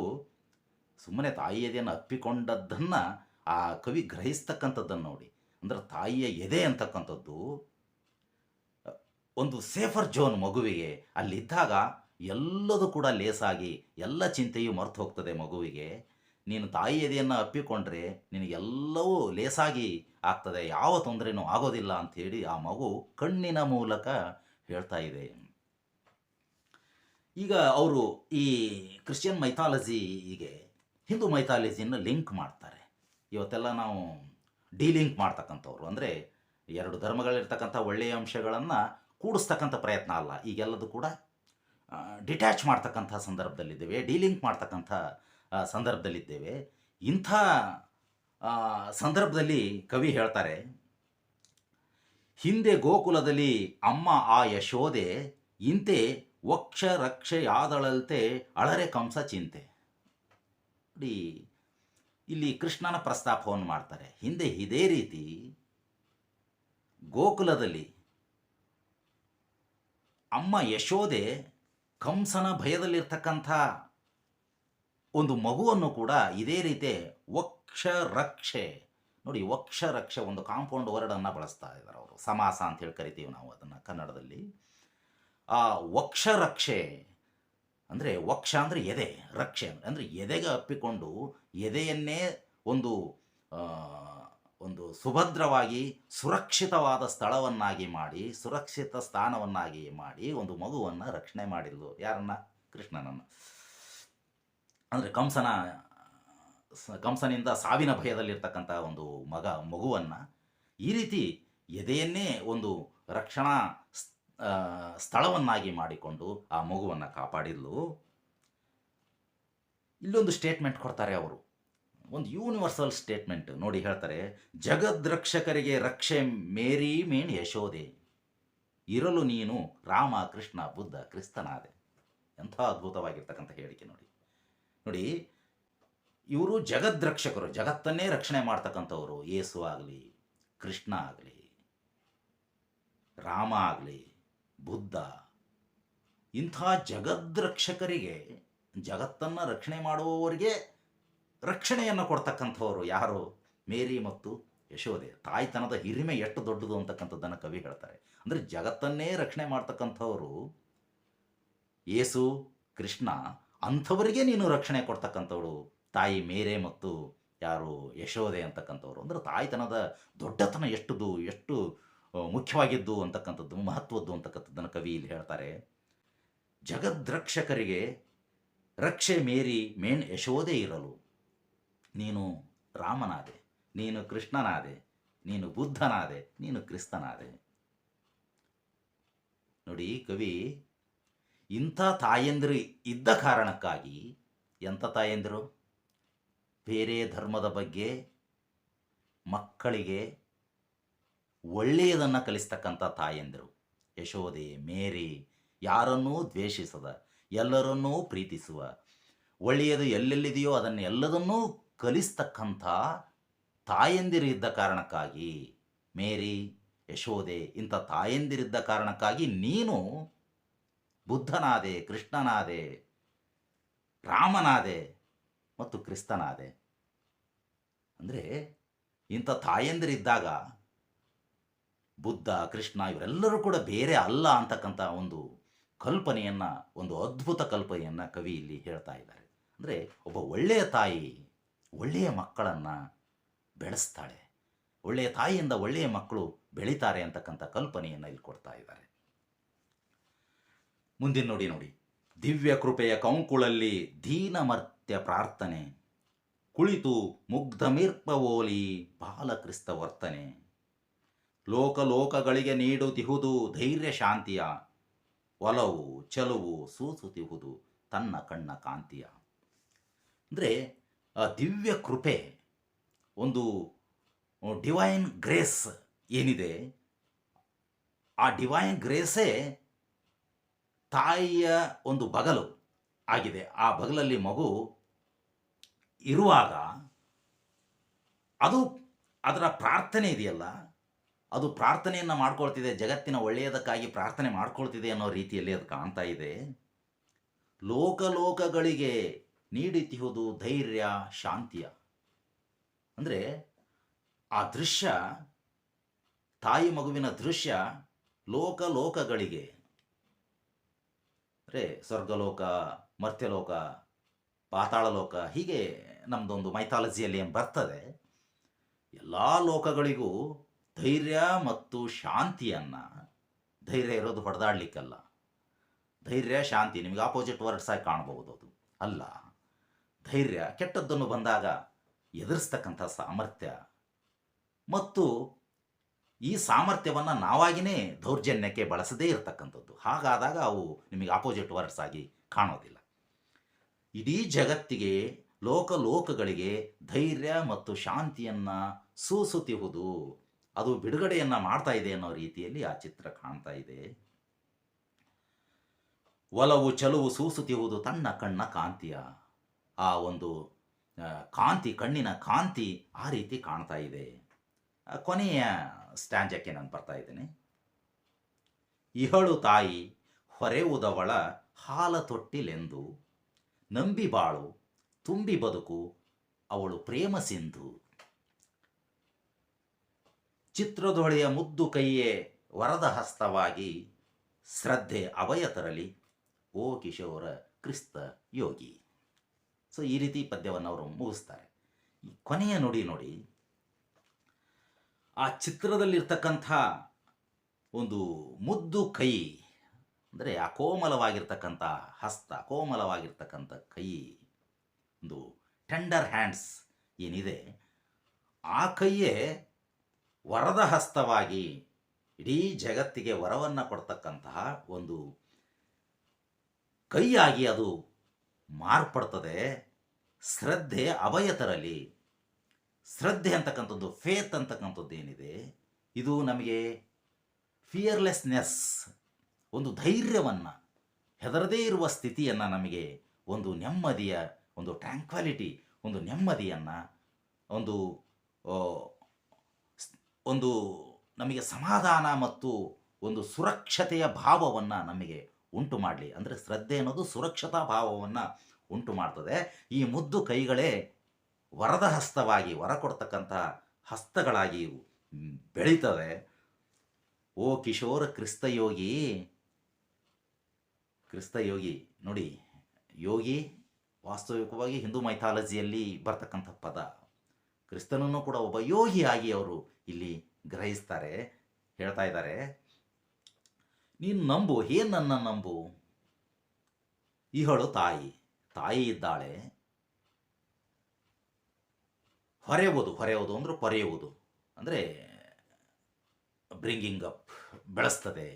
ಸುಮ್ಮನೆ ತಾಯಿ ಎದೆಯನ್ನು ಅಪ್ಪಿಕೊಂಡದ್ದನ್ನು ಆ ಕವಿ ಗ್ರಹಿಸ್ತಕ್ಕಂಥದ್ದನ್ನು ನೋಡಿ. ಅಂದರೆ ತಾಯಿಯ ಎದೆ ಅಂತಕ್ಕಂಥದ್ದು ಒಂದು ಸೇಫರ್ ಜೋನ್ ಮಗುವಿಗೆ ಅಲ್ಲಿದ್ದಾಗ ಎಲ್ಲದೂ ಕೂಡ ಲೇಸಾಗಿ ಎಲ್ಲ ಚಿಂತೆಯೂ ಮರೆತು ಹೋಗ್ತದೆ ಮಗುವಿಗೆ. ನೀನು ತಾಯಿ ಎದೆಯನ್ನು ಅಪ್ಪಿಕೊಂಡ್ರೆ ನಿನಗೆಲ್ಲವೂ ಲೇಸಾಗಿ ಆಗ್ತದೆ, ಯಾವ ತೊಂದರೆನೂ ಆಗೋದಿಲ್ಲ ಅಂಥೇಳಿ ಆ ಮಗು ಕಣ್ಣಿನ ಮೂಲಕ ಹೇಳ್ತಾ ಇದೆ. ಈಗ ಅವರು ಈ ಕ್ರಿಶ್ಚಿಯನ್ ಮೈಥಾಲಜಿಗೆ ಹಿಂದೂ ಮೈಥಾಲಜಿಯನ್ನು ಲಿಂಕ್ ಮಾಡ್ತಾರೆ. ಇವತ್ತೆಲ್ಲ ನಾವು ಡಿಲಿಂಕ್ ಮಾಡ್ತಕ್ಕಂಥವ್ರು. ಅಂದರೆ ಎರಡು ಧರ್ಮಗಳಿರ್ತಕ್ಕಂಥ ಒಳ್ಳೆಯ ಅಂಶಗಳನ್ನು ಕೂಡಿಸ್ತಕ್ಕಂಥ ಪ್ರಯತ್ನ ಅಲ್ಲ. ಈಗೆಲ್ಲದೂ ಕೂಡ ಡಿಟ್ಯಾಚ್ ಮಾಡ್ತಕ್ಕಂಥ ಸಂದರ್ಭದಲ್ಲಿದ್ದೇವೆ ಡೀಲಿಂಕ್ ಮಾಡ್ತಕ್ಕಂಥ ಸಂದರ್ಭದಲ್ಲಿದ್ದೇವೆ. ಇಂಥ ಸಂದರ್ಭದಲ್ಲಿ ಕವಿ ಹೇಳ್ತಾರೆ, ಹಿಂದೆ ಗೋಕುಲದಲ್ಲಿ ಅಮ್ಮ ಆ ಯಶೋದೆ, ಇಂತೆ ವಕ್ಷ ರಕ್ಷೆಯಾದಳಲ್ತೆ ಅಳರೆ ಕಂಸ ಚಿಂತೆ. ನೋಡಿ, ಇಲ್ಲಿ ಕೃಷ್ಣನ ಪ್ರಸ್ತಾಪವನ್ನು ಮಾಡ್ತಾರೆ, ಹಿಂದೆ ಇದೇ ರೀತಿ ಗೋಕುಲದಲ್ಲಿ ಅಮ್ಮ ಯಶೋದೆ ಕಂಸನ ಭಯದಲ್ಲಿರ್ತಕ್ಕಂಥ ಒಂದು ಮಗುವನ್ನು ಕೂಡ ಇದೇ ರೀತಿ ವಕ್ಷ ರಕ್ಷೆ ನೋಡಿ ವಕ್ಷ ರಕ್ಷೆ ಒಂದು ಕಾಂಪೌಂಡ್ ವರ್ಡನ್ನು ಬಳಸ್ತಾ ಇದ್ದಾರೆ ಅವರು. ಸಮಾಸ ಅಂತ ಹೇಳಿ ಕರಿತೀವಿ ನಾವು ಅದನ್ನು ಕನ್ನಡದಲ್ಲಿ. ಆ ವಕ್ಷ ರಕ್ಷೆ ಅಂದರೆ ವಕ್ಷ ಅಂದರೆ ಎದೆ, ರಕ್ಷೆ ಅಂದರೆ ಎದೆಗೆ ಅಪ್ಪಿಕೊಂಡು ಎದೆಯನ್ನೇ ಒಂದು ಒಂದು ಸುಭದ್ರವಾಗಿ ಸುರಕ್ಷಿತವಾದ ಸ್ಥಳವನ್ನಾಗಿ ಮಾಡಿ, ಸುರಕ್ಷಿತ ಸ್ಥಾನವನ್ನಾಗಿ ಮಾಡಿ ಒಂದು ಮಗುವನ್ನು ರಕ್ಷಣೆ ಮಾಡಿದ್ಲು. ಯಾರನ್ನ? ಕೃಷ್ಣನನ್ನು. ಅಂದರೆ ಕಂಸನ, ಕಂಸನಿಂದ ಸಾವಿನ ಭಯದಲ್ಲಿರ್ತಕ್ಕಂಥ ಒಂದು ಮಗ, ಮಗುವನ್ನು ಈ ರೀತಿ ಎದೆಯನ್ನೇ ಒಂದು ರಕ್ಷಣಾ ಸ್ಥಳವನ್ನಾಗಿ ಮಾಡಿಕೊಂಡು ಆ ಮಗುವನ್ನು ಕಾಪಾಡಿದ್ಲು. ಇಲ್ಲೊಂದು ಸ್ಟೇಟ್ಮೆಂಟ್ ಕೊಡ್ತಾರೆ ಅವರು. ಒಂದು ಯೂನಿವರ್ಸಲ್ ಸ್ಟೇಟ್ಮೆಂಟ್ ನೋಡಿ ಹೇಳ್ತಾರೆ, ಜಗದ್ರಕ್ಷಕರಿಗೆ ರಕ್ಷೆ ಮೇರಿ ಮೇಣ್ ಯಶೋದೆ ಇರಲು ನೀನು ರಾಮ, ಕೃಷ್ಣ, ಬುದ್ಧ, ಕ್ರಿಸ್ತನಾದೆ. ಎಂಥ ಅದ್ಭುತವಾಗಿರ್ತಕ್ಕಂಥ ಹೇಳಿಕೆ ನೋಡಿ. ನೋಡಿ, ಇವರು ಜಗದ್ರಕ್ಷಕರು, ಜಗತ್ತನ್ನೇ ರಕ್ಷಣೆ ಮಾಡ್ತಕ್ಕಂಥವರು. ಯೇಸು ಆಗಲಿ, ಕೃಷ್ಣ ಆಗಲಿ, ರಾಮ ಆಗಲಿ, ಬುದ್ಧ. ಇಂಥ ಜಗದ್ರಕ್ಷಕರಿಗೆ, ಜಗತ್ತನ್ನು ರಕ್ಷಣೆ ಮಾಡುವವರಿಗೆ ರಕ್ಷಣೆಯನ್ನು ಕೊಡ್ತಕ್ಕಂಥವರು ಯಾರು? ಮೇರಿ ಮತ್ತು ಯಶೋದೆ ತಾಯ್ತನದ ಹಿರಿಮೆ ಎಷ್ಟು ದೊಡ್ಡದು ಅಂತಕ್ಕಂಥದ್ದನ್ನು ಕವಿ ಹೇಳ್ತಾರೆ. ಅಂದರೆ ಜಗತ್ತನ್ನೇ ರಕ್ಷಣೆ ಮಾಡ್ತಕ್ಕಂಥವರು ಏಸು, ಕೃಷ್ಣ, ಅಂಥವರಿಗೆ ನೀನು ರಕ್ಷಣೆ ಕೊಡ್ತಕ್ಕಂಥವಳು. ತಾಯಿ ಮೇರೆ ಮತ್ತು ಯಾರು? ಯಶೋದೆ ಅಂತಕ್ಕಂಥವ್ರು. ಅಂದರೆ ತಾಯ್ತನದ ದೊಡ್ಡತನ ಎಷ್ಟುದು, ಎಷ್ಟು ಮುಖ್ಯವಾಗಿದ್ದು ಅಂತಕ್ಕಂಥದ್ದು, ಮಹತ್ವದ್ದು ಅಂತಕ್ಕಂಥದ್ದನ್ನು ಕವಿ ಇಲ್ಲಿ ಹೇಳ್ತಾರೆ. ಜಗದ್ರಕ್ಷಕರಿಗೆ ರಕ್ಷೆ ಮೇರಿ ಮೇಣ್ ಯಶೋದೆ ಇರಲು. ನೀನು ರಾಮನಾದೆ, ನೀನು ಕೃಷ್ಣನಾದೆ, ನೀನು ಬುದ್ಧನಾದೆ, ನೀನು ಕ್ರಿಸ್ತನಾದೆ. ನೋಡಿ ಕವಿ, ಇಂಥ ತಾಯಂದಿರು ಇದ್ದ ಕಾರಣಕ್ಕಾಗಿ ಎಂಥ ತಾಯಂದಿರು? ಬೇರೆ ಧರ್ಮದ ಬಗ್ಗೆ ಮಕ್ಕಳಿಗೆ ಒಳ್ಳೆಯದನ್ನು ಕಲಿಸ್ತಕ್ಕಂಥ ತಾಯಂದಿರು. ಯಶೋದೆ ಮೇರಿ, ಯಾರನ್ನೂ ದ್ವೇಷಿಸದ, ಎಲ್ಲರನ್ನೂ ಪ್ರೀತಿಸುವ, ಒಳ್ಳೆಯದು ಎಲ್ಲೆಲ್ಲಿದೆಯೋ ಅದನ್ನು ಎಲ್ಲದನ್ನೂ ಕಲಿಸ್ತಕ್ಕಂಥ ತಾಯಂದಿರಿದ್ದ ಕಾರಣಕ್ಕಾಗಿ, ಮೇರಿ ಯಶೋದೆ ಇಂಥ ತಾಯಂದಿರಿದ್ದ ಕಾರಣಕ್ಕಾಗಿ ನೀನು ಬುದ್ಧನಾದೆ, ಕೃಷ್ಣನಾದೆ, ರಾಮನಾದೆ ಮತ್ತು ಕ್ರಿಸ್ತನಾದೆ. ಅಂದರೆ ಇಂಥ ತಾಯಂದಿರಿದ್ದಾಗ ಬುದ್ಧ, ಕೃಷ್ಣ ಇವರೆಲ್ಲರೂ ಕೂಡ ಬೇರೆ ಅಲ್ಲ ಅಂತಕ್ಕಂಥ ಒಂದು ಕಲ್ಪನೆಯನ್ನು, ಒಂದು ಅದ್ಭುತ ಕಲ್ಪನೆಯನ್ನು ಕವಿ ಇಲ್ಲಿ ಹೇಳ್ತಾ ಇದ್ದಾರೆ. ಅಂದರೆ ಒಬ್ಬ ಒಳ್ಳೆಯ ತಾಯಿ ಒಳ್ಳೆಯ ಮಕ್ಕಳನ್ನು ಬೆಳೆಸ್ತಾಳೆ. ಒಳ್ಳೆಯ ತಾಯಿಯಿಂದ ಒಳ್ಳೆಯ ಮಕ್ಕಳು ಬೆಳೀತಾರೆ ಅಂತಕ್ಕಂಥ ಕಲ್ಪನೆಯನ್ನು ಇಲ್ಲಿ ಕೊಡ್ತಾ ಇದ್ದಾರೆ. ಮುಂದಿನ ನೋಡಿ ನೋಡಿ. ದಿವ್ಯ ಕೃಪೆಯ ಕಂಕುಳಲ್ಲಿ ದೀನಮರ್ತ್ಯ ಪ್ರಾರ್ಥನೆ. ಕುಳಿತು ಮುಗ್ಧಮಿರ್ಪವೋಲಿ ಬಾಲಕ್ರಿಸ್ತ ವರ್ತನೆ. ಲೋಕ ಲೋಕಗಳಿಗೆ ನೀಡುತ್ತಿಹುದು ಧೈರ್ಯ ಶಾಂತಿಯ. ಒಲವು ಚಲುವು ಸೂಸುತ್ತಿಹುದು ತನ್ನ ಕಣ್ಣ ಕಾಂತಿಯ. ಅಂದರೆ ದಿವ್ಯ ಕೃಪೆ, ಒಂದು ಡಿವೈನ್ ಗ್ರೇಸ್ ಏನಿದೆ, ಆ ಡಿವೈನ್ ಗ್ರೇಸೇ ತಾಯಿಯ ಒಂದು ಬಗಲು ಆಗಿದೆ. ಆ ಬಗಲಲ್ಲಿ ಮಗು ಇರುವಾಗ ಅದು ಅದರ ಪ್ರಾರ್ಥನೆ ಇದೆಯಲ್ಲ, ಅದು ಪ್ರಾರ್ಥನೆಯನ್ನು ಮಾಡ್ಕೊಳ್ತಿದೆ, ಜಗತ್ತಿನ ಒಳ್ಳೆಯದಕ್ಕಾಗಿ ಪ್ರಾರ್ಥನೆ ಮಾಡ್ಕೊಳ್ತಿದೆ ಅನ್ನೋ ರೀತಿಯಲ್ಲಿ ಅದು ಕಾಣ್ತಾ ಇದೆ. ಲೋಕ ನೀಡುತ್ತಿಹುದು ಧೈರ್ಯ, ಶಾಂತಿಯ. ಅಂದರೆ ಆ ದೃಶ್ಯ, ತಾಯಿ ಮಗುವಿನ ದೃಶ್ಯ ಲೋಕ ಲೋಕಗಳಿಗೆ. ಅಂದರೆ ಸ್ವರ್ಗಲೋಕ, ಮರ್ತ್ಯಲೋಕ, ಪಾತಾಳಲೋಕ, ಹೀಗೆ ನಮ್ಮದೊಂದು ಮೈಥಾಲಜಿಯಲ್ಲಿ ಏನು ಬರ್ತದೆ. ಎಲ್ಲ ಲೋಕಗಳಿಗೂ ಧೈರ್ಯ ಮತ್ತು ಶಾಂತಿಯನ್ನು, ಧೈರ್ಯ ಇರೋದು ಹೊಡೆದಾಡ್ಲಿಕ್ಕಲ್ಲ. ಧೈರ್ಯ, ಶಾಂತಿ, ನಿಮಗೆ ಆಪೋಸಿಟ್ ವರ್ಡ್ಸ್ ಆಗಿ ಕಾಣಬಹುದು ಅದು. ಅಲ್ಲ. ಧೈರ್ಯ ಕೆಟ್ಟದ್ದನ್ನು ಬಂದಾಗ ಎದುರಿಸ್ತಕ್ಕಂಥ ಸಾಮರ್ಥ್ಯ. ಮತ್ತು ಈ ಸಾಮರ್ಥ್ಯವನ್ನು ನಾವಾಗಿಯೇ ದೌರ್ಜನ್ಯಕ್ಕೆ ಬಳಸದೇ ಇರತಕ್ಕಂಥದ್ದು. ಹಾಗಾದಾಗ ಅವು ನಿಮಗೆ ಆಪೋಸಿಟ್ ವರ್ಡ್ಸ್ ಆಗಿ ಕಾಣೋದಿಲ್ಲ. ಇಡೀ ಜಗತ್ತಿಗೆ, ಲೋಕ ಲೋಕಗಳಿಗೆ ಧೈರ್ಯ ಮತ್ತು ಶಾಂತಿಯನ್ನು ಸೂಸುತ್ತಿಹುದು, ಅದು ಬಿಡುಗಡೆಯನ್ನು ಮಾಡ್ತಾ ಇದೆ ಅನ್ನೋ ರೀತಿಯಲ್ಲಿ ಆ ಚಿತ್ರ ಕಾಣ್ತಾ ಇದೆ. ಒಲವು ಚಲುವು ಸೂಸುತ್ತಿಹುದು ತನ್ನ ಕಣ್ಣ ಕಾಂತಿಯ ಆ ಒಂದು ಕಾಂತಿ, ಕಣ್ಣಿನ ಕಾಂತಿ ಆ ರೀತಿ ಕಾಣ್ತಾ ಇದೆ. ಕೊನೆಯ ಸ್ಟ್ಯಾಂಜಕ್ಕೆ ನಾನು ಬರ್ತಾ ಇದ್ದೇನೆ. ಇಹಳು ತಾಯಿ ಹೊರೆವುದವಳ ಹಾಲ ತೊಟ್ಟಿಲೆಂದು, ನಂಬಿ ಬಾಳು, ತುಂಬಿ ಬದುಕು, ಅವಳು ಪ್ರೇಮ ಸಿಂಧು. ಚಿತ್ರದೊಳೆಯ ಮುದ್ದು ಕೈಯೇ ವರದ ಹಸ್ತವಾಗಿ ಶ್ರದ್ಧೆ ಅಭಯ ತರಲಿ, ಓ ಕಿಶೋರ ಕ್ರಿಸ್ತ ಯೋಗಿ. ಸೊ ಈ ರೀತಿ ಪದ್ಯವನ್ನು ಅವರು ಮುಗಿಸ್ತಾರೆ. ಕೊನೆಯ ನುಡಿ ನೋಡಿ. ಆ ಚಿತ್ರದಲ್ಲಿರ್ತಕ್ಕಂಥ ಒಂದು ಮುದ್ದು ಕೈ, ಅಂದರೆ ಆ ಕೋಮಲವಾಗಿರ್ತಕ್ಕಂಥ ಹಸ್ತ, ಕೋಮಲವಾಗಿರ್ತಕ್ಕಂಥ ಕೈ, ಒಂದು ಟೆಂಡರ್ ಹ್ಯಾಂಡ್ಸ್ ಏನಿದೆ, ಆ ಕೈಯೇ ವರದ ಹಸ್ತವಾಗಿ ಇಡೀ ಜಗತ್ತಿಗೆ ವರವನ್ನು ಕೊಡ್ತಕ್ಕಂತಹ ಒಂದು ಕೈಯಾಗಿ ಅದು ಮಾರ್ಪಡ್ತದೆ. ಶ್ರದ್ಧೆ ಅಭಯ ತರಲಿ. ಶ್ರದ್ಧೆ ಅಂತಕ್ಕಂಥದ್ದು ಫೇತ್ ಅಂತಕ್ಕಂಥದ್ದು ಏನಿದೆ? ಇದು ನಮಗೆ ಫಿಯರ್ಲೆಸ್ನೆಸ್ ಒಂದು ಧೈರ್ಯವನ್ನು, ಹೆದರದೇ ಇರುವ ಸ್ಥಿತಿಯನ್ನು ನಮಗೆ ಒಂದು ನೆಮ್ಮದಿಯ, ಒಂದು ಟ್ರ್ಯಾಂಕ್ವಾಲಿಟಿ ಒಂದು ನೆಮ್ಮದಿಯನ್ನು, ಒಂದು ಒಂದು ನಮಗೆ ಸಮಾಧಾನ ಮತ್ತು ಒಂದು ಸುರಕ್ಷತೆಯ ಭಾವವನ್ನು ನಮಗೆ ಉಂಟು ಮಾಡಲಿ. ಅಂದರೆ ಶ್ರದ್ಧೆ ಅನ್ನೋದು ಸುರಕ್ಷತಾ ಭಾವವನ್ನು ಉಂಟು ಮಾಡ್ತದೆ. ಈ ಮುದ್ದು ಕೈಗಳೇ ವರದ ಹಸ್ತವಾಗಿ ವರ ಕೊಡ್ತಕ್ಕಂತಹ ಹಸ್ತಗಳಾಗಿ ಬೆಳೀತವೆ. ಓ ಕಿಶೋರ ಕ್ರಿಸ್ತಯೋಗಿ ಕ್ರಿಸ್ತಯೋಗಿ, ನೋಡಿ, ಯೋಗಿ ವಾಸ್ತವಿಕವಾಗಿ ಹಿಂದೂ ಮೈಥಾಲಜಿಯಲ್ಲಿ ಬರ್ತಕ್ಕಂಥ ಪದ. ಕ್ರಿಸ್ತನನ್ನು ಕೂಡ ಒಬ್ಬ ಯೋಗಿಯಾಗಿ ಅವರು ಇಲ್ಲಿ ಗ್ರಹಿಸ್ತಾರೆ, ಹೇಳ್ತಾ ಇದ್ದಾರೆ. ನೀನು ನಂಬು ಏನು ನನ್ನ ನಂಬು, ಇಹಳು ತಾಯಿ. ತಾಯಿ ಇದ್ದಾಳೆ ಹೊರೆಯುವುದು ಹೊರೆಯುವುದು ಅಂದ್ರೆ ಪೊರೆಯುವುದು. ಅಂದರೆ ಬ್ರಿಂಗಿಂಗ್ ಅಪ್ ಬೆಳೆಸ್ತದೆ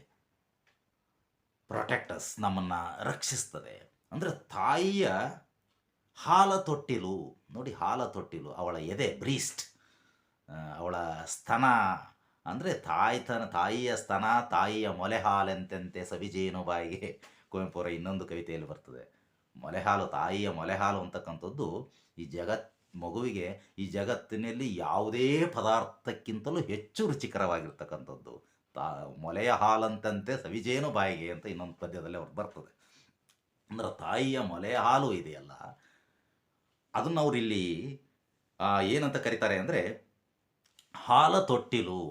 ಪ್ರೊಟೆಕ್ಟಸ್ ನಮ್ಮನ್ನು ರಕ್ಷಿಸ್ತದೆ. ಅಂದರೆ ತಾಯಿಯ ಹಾಲ ತೊಟ್ಟಿಲು ನೋಡಿ ಹಾಲ ತೊಟ್ಟಿಲು ಅವಳ ಎದೆ ಬ್ರೀಸ್ಟ್ ಅವಳ ಸ್ತನ, ಅಂದರೆ ತಾಯ್ತನ ತಾಯಿಯ ಸ್ತನ, ತಾಯಿಯ ಮೊಲೆ ಹಾಲೆಂತೆಂತೆ ಸವಿಜೇನು ಬಾಯಿಗೆ ಕುವೆಂಪುರ ಇನ್ನೊಂದು ಕವಿತೆಯಲ್ಲಿ ಬರ್ತದೆ. ಮೊಲೆ ಹಾಲು ತಾಯಿಯ ಮೊಲೆ ಹಾಲು ಅಂತಕ್ಕಂಥದ್ದು ಈ ಜಗತ್ ಮಗುವಿಗೆ ಈ ಜಗತ್ತಿನಲ್ಲಿ ಯಾವುದೇ ಪದಾರ್ಥಕ್ಕಿಂತಲೂ ಹೆಚ್ಚು ರುಚಿಕರವಾಗಿರ್ತಕ್ಕಂಥದ್ದು. ತಾ ಮೊಲೆಯ ಹಾಲಂತಂತೆ ಸವಿಜೇನು ಬಾಯಿಗೆ ಅಂತ ಇನ್ನೊಂದು ಪದ್ಯದಲ್ಲಿ ಅವ್ರು ಬರ್ತದೆ. ಅಂದ್ರೆ ತಾಯಿಯ ಮೊಲೆಯ ಹಾಲು ಇದೆಯಲ್ಲ, ಅದನ್ನು ಅವರಿಲ್ಲಿ ಏನಂತ ಕರೀತಾರೆ ಅಂದರೆ ಹಾಲ ತೊಟ್ಟಿಲು.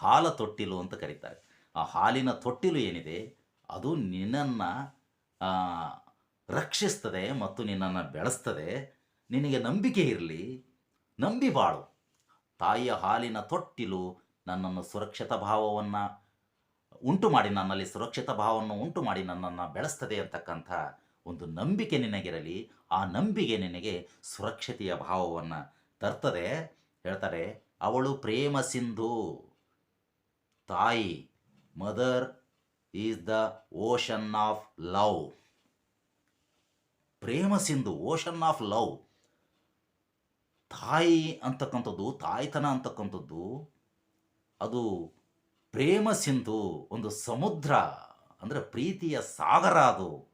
ಹಾಲ ತೊಟ್ಟಿಲು ಅಂತ ಕರೀತಾರೆ. ಆ ಹಾಲಿನ ತೊಟ್ಟಿಲು ಏನಿದೆ, ಅದು ನಿನ್ನನ್ನು ರಕ್ಷಿಸ್ತದೆ ಮತ್ತು ನಿನ್ನನ್ನು ಬೆಳೆಸ್ತದೆ. ನಿನಗೆ ನಂಬಿಕೆ ಇರಲಿ. ನಂಬಿ ಬಾಳು. ತಾಯಿಯ ಹಾಲಿನ ತೊಟ್ಟಿಲು ನನ್ನನ್ನು ಸುರಕ್ಷಿತ ಭಾವವನ್ನು ಉಂಟು ಮಾಡಿ, ನನ್ನಲ್ಲಿ ಸುರಕ್ಷಿತ ಭಾವವನ್ನು ಉಂಟು ಮಾಡಿ ನನ್ನನ್ನು ಬೆಳೆಸ್ತದೆ ಅಂತಕ್ಕಂಥ ಒಂದು ನಂಬಿಕೆ ನಿನಗಿರಲಿ. ಆ ನಂಬಿಕೆ ನಿನಗೆ ಸುರಕ್ಷತೆಯ ಭಾವವನ್ನು ತರ್ತದೆ. ಹೇಳ್ತಾರೆ, ಅವಳು ಪ್ರೇಮ ಸಿಂಧು. ತಾಯಿ, mother is the ocean of love ಪ್ರೇಮ ಸಿಂಧು ಓಷನ್ ಆಫ್ ಲವ್ ತಾಯಿ ಅಂತಕ್ಕಂಥದ್ದು, ತಾಯ್ತನ ಅಂತಕ್ಕಂಥದ್ದು, ಅದು ಪ್ರೇಮ ಸಿಂಧು, ಒಂದು ಸಮುದ್ರ, ಅಂದರೆ ಪ್ರೀತಿಯ ಸಾಗರ ಅದು.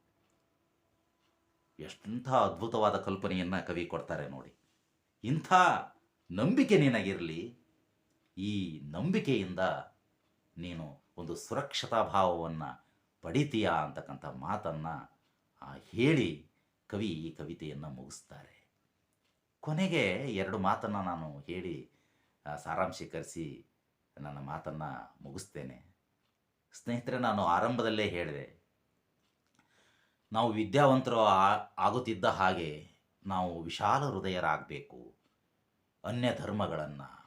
ಎಷ್ಟಂಥ ಅದ್ಭುತವಾದ ಕಲ್ಪನೆಯನ್ನು ಕವಿ ಕೊಡ್ತಾರೆ ನೋಡಿ. ಇಂಥ ನಂಬಿಕೆ ನಿನಗಿರಲಿ. ಈ ನಂಬಿಕೆಯಿಂದ ನೀನು ಒಂದು ಸುರಕ್ಷತಾ ಭಾವವನ್ನು ಪಡಿತೀಯಾ ಅಂತಕ್ಕಂಥ ಮಾತನ್ನು ಹೇಳಿ ಕವಿ ಈ ಕವಿತೆಯನ್ನು ಮುಗಿಸ್ತಾರೆ. ಕೊನೆಗೆ ಎರಡು ಮಾತನ್ನು ನಾನು ಹೇಳಿ ಸಾರಾಂಶೀಕರಿಸಿ ನನ್ನ ಮಾತನ್ನು ಮುಗಿಸ್ತೇನೆ. ಸ್ನೇಹಿತರೆ, ನಾನು ಆರಂಭದಲ್ಲೇ ಹೇಳಿದೆ, ನಾವು ವಿದ್ಯಾವಂತರು ಆಗುತ್ತಿದ್ದ ಹಾಗೆ ನಾವು ವಿಶಾಲ ಹೃದಯರಾಗಬೇಕು. ಅನ್ಯ ಧರ್ಮಗಳನ್ನು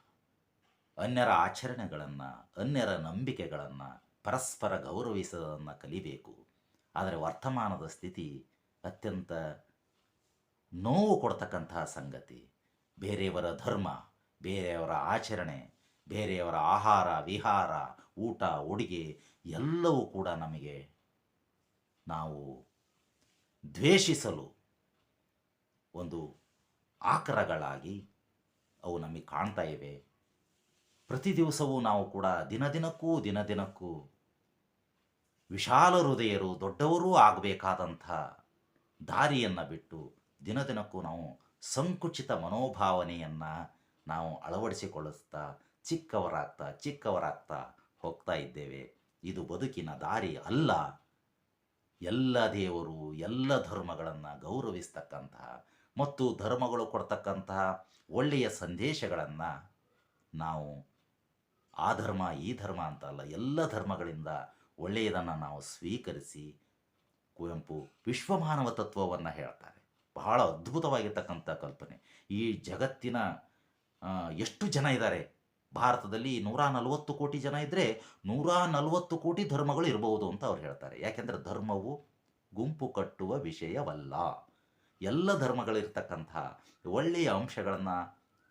ಅನ್ಯರ ಆಚರಣೆಗಳನ್ನು, ಅನ್ಯರ ನಂಬಿಕೆಗಳನ್ನು ಪರಸ್ಪರ ಗೌರವಿಸೋದನ್ನು ಕಲಿಬೇಕು. ಆದರೆ ವರ್ತಮಾನದ ಸ್ಥಿತಿ ಅತ್ಯಂತ ನೋವು ಕೊಡ್ತಕ್ಕಂತಹ ಸಂಗತಿ. ಬೇರೆಯವರ ಧರ್ಮ, ಬೇರೆಯವರ ಆಚರಣೆ, ಬೇರೆಯವರ ಆಹಾರ, ವಿಹಾರ, ಊಟ, ಉಡುಗೆ ಎಲ್ಲವೂ ಕೂಡ ನಮಗೆ ನಾವು ದ್ವೇಷಿಸಲು ಒಂದು ಆಕರಗಳಾಗಿ ಅವು ನಮಗೆ ಕಾಣ್ತಾ ಇವೆ. ಪ್ರತಿ ದಿವಸವೂ ನಾವು ಕೂಡ ದಿನ ದಿನಕ್ಕೂ ದಿನ ದಿನಕ್ಕೂ ವಿಶಾಲ ಹೃದಯರು ದೊಡ್ಡವರೂ ಆಗಬೇಕಾದಂಥ ದಾರಿಯನ್ನು ಬಿಟ್ಟು ದಿನ ದಿನಕ್ಕೂ ನಾವು ಸಂಕುಚಿತ ಮನೋಭಾವನೆಯನ್ನು ನಾವು ಅಳವಡಿಸಿಕೊಳ್ಳುತ್ತಾ ಚಿಕ್ಕವರಾಗ್ತಾ ಚಿಕ್ಕವರಾಗ್ತಾ ಹೋಗ್ತಾ ಇದ್ದೇವೆ. ಇದು ಬದುಕಿನ ದಾರಿ ಅಲ್ಲ. ಎಲ್ಲ ದೇವರು, ಎಲ್ಲ ಧರ್ಮಗಳನ್ನು ಗೌರವಿಸ್ತಕ್ಕಂತಹ ಮತ್ತು ಧರ್ಮಗಳು ಕೊಡ್ತಕ್ಕಂತಹ ಒಳ್ಳೆಯ ಸಂದೇಶಗಳನ್ನು ನಾವು ಆ ಧರ್ಮ, ಈ ಧರ್ಮ ಅಂತ ಅಲ್ಲ, ಎಲ್ಲ ಧರ್ಮಗಳಿಂದ ಒಳ್ಳೆಯದನ್ನು ನಾವು ಸ್ವೀಕರಿಸಿ ಕುವೆಂಪು ವಿಶ್ವಮಾನವ ತತ್ವವನ್ನು ಹೇಳ್ತಾರೆ. ಬಹಳ ಅದ್ಭುತವಾಗಿರ್ತಕ್ಕಂಥ ಕಲ್ಪನೆ. ಈ ಜಗತ್ತಿನ ಎಷ್ಟು ಜನ ಇದ್ದಾರೆ ಭಾರತದಲ್ಲಿ ನೂರ ನಲವತ್ತು ಕೋಟಿ ಜನ ಇದ್ದರೆ ನೂರ ನಲವತ್ತು ಕೋಟಿ ಧರ್ಮಗಳು ಇರಬಹುದು ಅಂತ ಅವ್ರು ಹೇಳ್ತಾರೆ. ಯಾಕೆಂದರೆ ಧರ್ಮವು ಗುಂಪು ಕಟ್ಟುವ ವಿಷಯವಲ್ಲ. ಎಲ್ಲ ಧರ್ಮಗಳಿರ್ತಕ್ಕಂಥ ಒಳ್ಳೆಯ ಅಂಶಗಳನ್ನು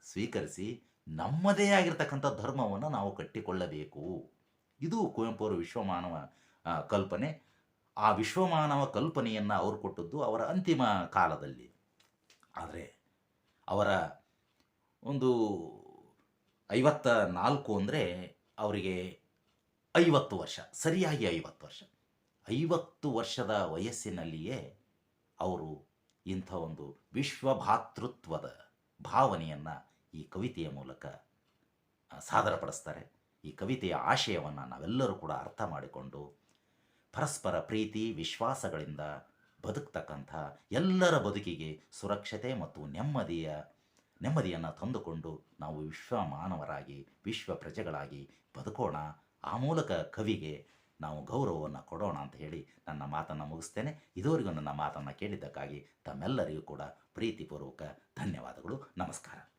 ಸ್ವೀಕರಿಸಿ ನಮ್ಮದೇ ಆಗಿರ್ತಕ್ಕಂಥ ಧರ್ಮವನ್ನು ನಾವು ಕಟ್ಟಿಕೊಳ್ಳಬೇಕು. ಇದು ಕುವೆಂಪು ಅವರ ವಿಶ್ವಮಾನವ ಕಲ್ಪನೆ. ಆ ವಿಶ್ವಮಾನವ ಕಲ್ಪನೆಯನ್ನು ಅವರು ಕೊಟ್ಟದ್ದು ಅವರ ಅಂತಿಮ ಕಾಲದಲ್ಲಿ. ಆದರೆ ಅವರ ಒಂದು ಐವತ್ತ ನಾಲ್ಕು ಅಂದರೆ ಅವರಿಗೆ ಐವತ್ತು ವರ್ಷ, ಸರಿಯಾಗಿ ಐವತ್ತು ವರ್ಷ. ಐವತ್ತು ವರ್ಷದ ವಯಸ್ಸಿನಲ್ಲಿಯೇ ಅವರು ಇಂಥ ಒಂದು ವಿಶ್ವಭಾತೃತ್ವದ ಭಾವನೆಯನ್ನು ಈ ಕವಿತೆಯ ಮೂಲಕ ಸಾದರಪಡಿಸ್ತಾರೆ. ಈ ಕವಿತೆಯ ಆಶಯವನ್ನು ನಾವೆಲ್ಲರೂ ಕೂಡ ಅರ್ಥ ಮಾಡಿಕೊಂಡು, ಪರಸ್ಪರ ಪ್ರೀತಿ, ವಿಶ್ವಾಸಗಳಿಂದ ಬದುಕ್ತಕ್ಕಂಥ ಎಲ್ಲರ ಬದುಕಿಗೆ ಸುರಕ್ಷತೆ ಮತ್ತು ನೆಮ್ಮದಿಯ, ನೆಮ್ಮದಿಯನ್ನು ತಂದುಕೊಂಡು ನಾವು ವಿಶ್ವ ಮಾನವರಾಗಿ ವಿಶ್ವ ಪ್ರಜೆಗಳಾಗಿ ಬದುಕೋಣ. ಆ ಮೂಲಕ ಕವಿಗೆ ನಾವು ಗೌರವವನ್ನು ಕೊಡೋಣ ಅಂತ ಹೇಳಿ ನನ್ನ ಮಾತನ್ನು ಮುಗಿಸ್ತೇನೆ. ಇದುವರೆಗೂ ನನ್ನ ಮಾತನ್ನು ಕೇಳಿದ್ದಕ್ಕಾಗಿ ತಮ್ಮೆಲ್ಲರಿಗೂ ಕೂಡ ಪ್ರೀತಿಪೂರ್ವಕ ಧನ್ಯವಾದಗಳು. ನಮಸ್ಕಾರ.